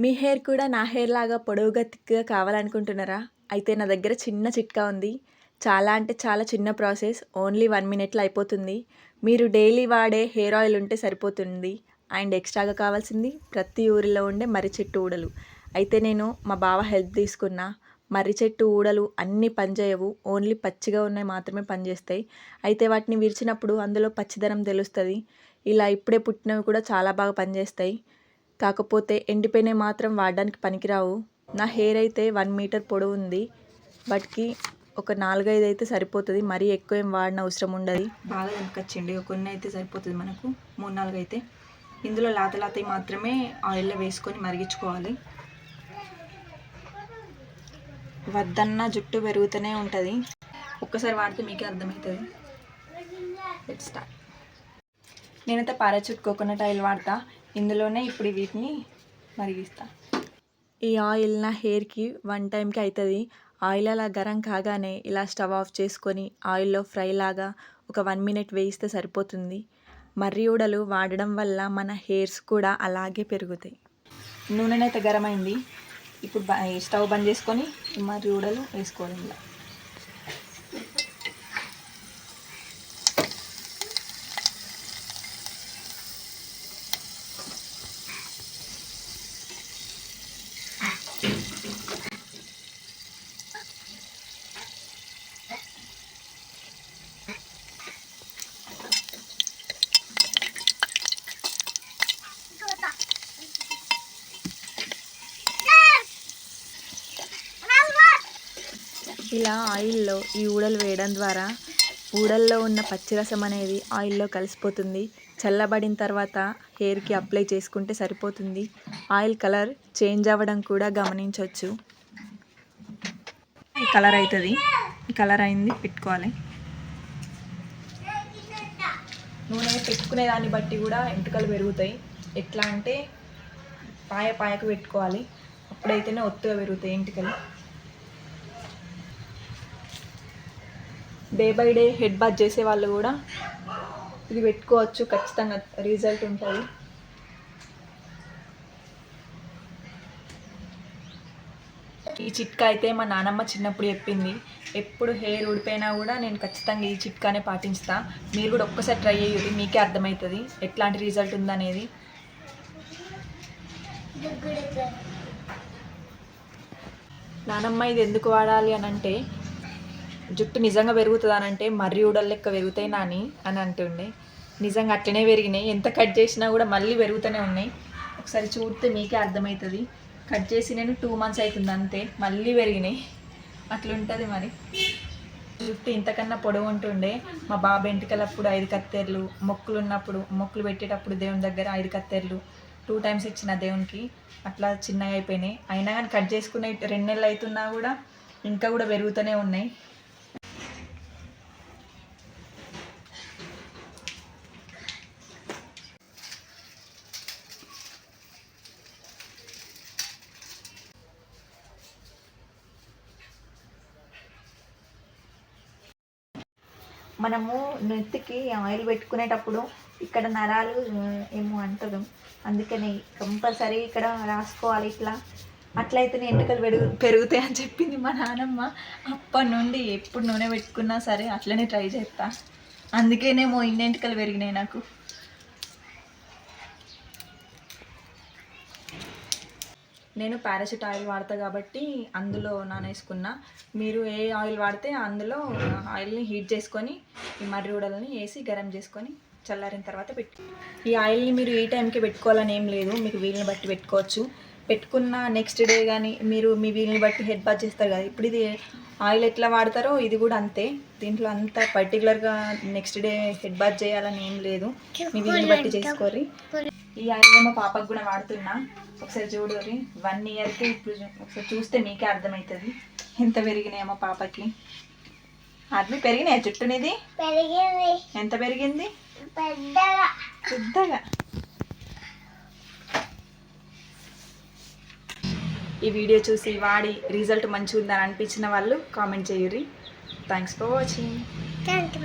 మీ hair కూడా నా hair లాగా పొడవుగా థిక్‌గా కావాలనుకుంటున్నారా? అయితే నా దగ్గర చిన్న చిట్కా ఉంది. చాలా అంటే చాలా చిన్న ప్రాసెస్. ఓన్లీ వన్ మినిట్‌లో అయిపోతుంది. మీరు డైలీ వాడే హెయిర్ ఆయిల్ ఉంటే సరిపోతుంది. అండ్ ఎక్స్ట్రాగా కావాల్సింది ప్రతి ఊరిలో ఉండే మర్రి చెట్టు ఊడలు. అయితే నేను మా బావ హెల్ప్ తీసుకున్నా. మర్రి చెట్టు ఊడలు అన్నీ పనిచేయవు. ఓన్లీ పచ్చిగా ఉన్నాయి మాత్రమే పనిచేస్తాయి. అయితే వాటిని విరిచినప్పుడు అందులో పచ్చిదనం తెలుస్తుంది ఇలా ఇప్పుడే పుట్టినవి కూడా చాలా బాగా పనిచేస్తాయి. కాకపోతే ఎండిపోయినవి మాత్రం వాడడానికి పనికిరావు. నా హెయిర్ అయితే వన్ మీటర్ పొడవుంది. వాటికి ఒక 4, 5 అయితే సరిపోతుంది మరీ ఎక్కువ ఏం వాడిన అవసరం ఉండదు బాగా వెనకొచ్చండి కొన్ని అయితే సరిపోతుంది మనకు. 3, 4 అయితే. ఇందులో లాత లేతవి మాత్రమే ఆయిల్‌లో వేసుకొని మరిగించుకోవాలి. వద్దన్నా జుట్టు పెరుగుతూనే ఉంటుంది ఒక్కసారి వాడితే మీకే అర్థమవుతుంది లెట్స్ స్టార్ట్. నేనైతే పారాచూట్ కోకోనట్ ఆయిల్ వాడతా. ఇందులోనే ఇప్పుడు వీటిని మరిగిస్తా. ఈ ఆయిల్ నా హెయిర్‌కి వన్ టైమ్‌కి అయితది. ఆయిల్ అలా గరం కాగానే ఇలా స్టవ్ ఆఫ్ చేసుకొని ఆయిల్‌లో ఫ్రై లాగా ఒక 1 మినిట్ వేయిస్తే సరిపోతుంది. మర్రి ఊడలు వాడడం వల్ల మన హెయిర్స్ కూడా అలాగే పెరుగుతాయి. నూనెనైతే గరమైంది. ఇప్పుడు స్టవ్ బంద్ చేసుకొని మర్రి ఊడలు వేసుకోవాలి ఇందులో. ఇలా ఆయిల్‌లో ఈ ఊడలు వేయడం ద్వారా ఊడల్లో ఉన్న పచ్చిరసం అనేది ఆయిల్‌లో కలిసిపోతుంది. చల్లబడిన తర్వాత హెయిర్‌కి అప్లై చేసుకుంటే సరిపోతుంది. ఆయిల్ కలర్ చేంజ్ అవ్వడం కూడా గమనించవచ్చు ఈ కలర్ అవుతుంది ఈ కలర్ అయింది పెట్టుకోవాలి. నూనె పెట్టుకునే దాన్ని బట్టి కూడా ఎంటుకలు పెరుగుతాయి. ఎట్లా అంటే పాయ పాయకు పెట్టుకోవాలి. అప్పుడైతేనే ఒత్తుగా పెరుగుతాయి ఎంటుకలు. Day by day head bath చేసే వాళ్ళు కూడా ఇది పెట్టుకోవచ్చు. ఖచ్చితంగా రిజల్ట్ ఉంటుంది ఈ చిట్కా అయితే మా నానమ్మ చిన్నప్పుడు చెప్పింది. ఎప్పుడు హెయిర్ ఊడిపోయినా కూడా నేను ఖచ్చితంగా ఈ చిట్కానే పాటించుతా. మీరు కూడా ఒక్కసారి ట్రై చేయుర్రి. మీకే అర్థమవుతుంది ఎట్లాంటి రిజల్ట్ ఉందనేది. నానమ్మ ఇది ఎందుకు వాడాలి అని అంటే జుట్టు నిజంగా పెరుగుతుందనంటే మర్రి ఉడల లెక్క పెరుగుతాయి నాని అని అంటుండే. నిజంగా అట్లనే పెరిగినాయి. ఎంత కట్ చేసినా కూడా మళ్ళీ పెరుగుతూనే ఉన్నాయి. ఒకసారి చూస్తే మీకే అర్థమవుతుంది కట్ చేసి నేను టూ మంత్స్ అవుతుంది అంతే. మళ్ళీ పెరిగినాయి. అట్లుంటుంది మరి. జుట్టు ఇంతకన్నా పొడవు ఉంటుండే. మా బాబు ఎంటికలప్పుడు 5 కత్తెరలు, మొక్కులు ఉన్నప్పుడు మొక్కులు పెట్టేటప్పుడు దేవుని దగ్గర ఐదు కత్తెరలు టూ టైమ్స్ ఇచ్చిన దేవునికి. అట్లా చిన్నగా అయిపోయినాయి. అయినా కానీ కట్ చేసుకునే రెండు నెలలు అవుతున్నా కూడా ఇంకా కూడా పెరుగుతూనే ఉన్నాయి. మనము నెత్తికి ఆయిల్ పెట్టుకునేటప్పుడు ఇక్కడ నరాలు ఏమో అంటారు. అందుకని కంపల్సరీ ఇక్కడ రాసుకోవాలి ఇట్లా. అట్లయితేనే ఎంటుకలు పెరుగు పెరుగుతాయి అని చెప్పింది మా నానమ్మ. అప్పటి నుండి ఎప్పుడు నూనె పెట్టుకున్నా సరే అట్లనే ట్రై చేస్తా. అందుకేనేమో ఇన్ని ఎంటుకలు పెరిగినాయి నాకు. నేను పారాషూట్ ఆయిల్ వాడతా కాబట్టి అందులో నానేసుకున్నా. మీరు ఏ ఆయిల్ వాడితే అందులో ఆయిల్‌ని హీట్ చేసుకొని ఈ మర్రి ఉడలని వేసి గరం చేసుకొని చల్లారిన తర్వాత పెట్టు ఈ ఆయిల్‌ని మీరు ఈ టైంకి పెట్టుకోవాలని ఏం లేదు. మీకు వీలుని బట్టి పెట్టుకోవచ్చు. పెట్టుకున్న నెక్స్ట్ డే కానీ మీరు మీ వీలుని బట్టి హెడ్ బాత్ చేస్తారు కదా! ఇప్పుడు ఇది ఆయిల్ ఎట్లా వాడతారో ఇది కూడా అంతే. దీంట్లో అంత పర్టిక్యులర్‌గా నెక్స్ట్ డే హెడ్ బాత్ చేయాలని ఏం లేదు. మీ వీలుని బట్టి చేసుకోర్రి. ఈ ఆయిల్ మా పాపకు కూడా వాడుతున్నా. ఒకసారి చూడుర్రి. 1 ఇయర్‌కి ఇప్పుడు ఒకసారి చూస్తే మీకే అర్థమైతది. ఎంత పెరిగినాయో మా పాపకి. ఆద్వి పెరిగినాయా జుట్టు నీది? పెరిగింది ఎంత పెరిగింది? పెద్దగా ఈ వీడియో చూసి వాడి రిజల్ట్ మంచిగుందని అనిపించిన వాళ్ళు comment చేయుర్రి. Thanks for watching. Thank you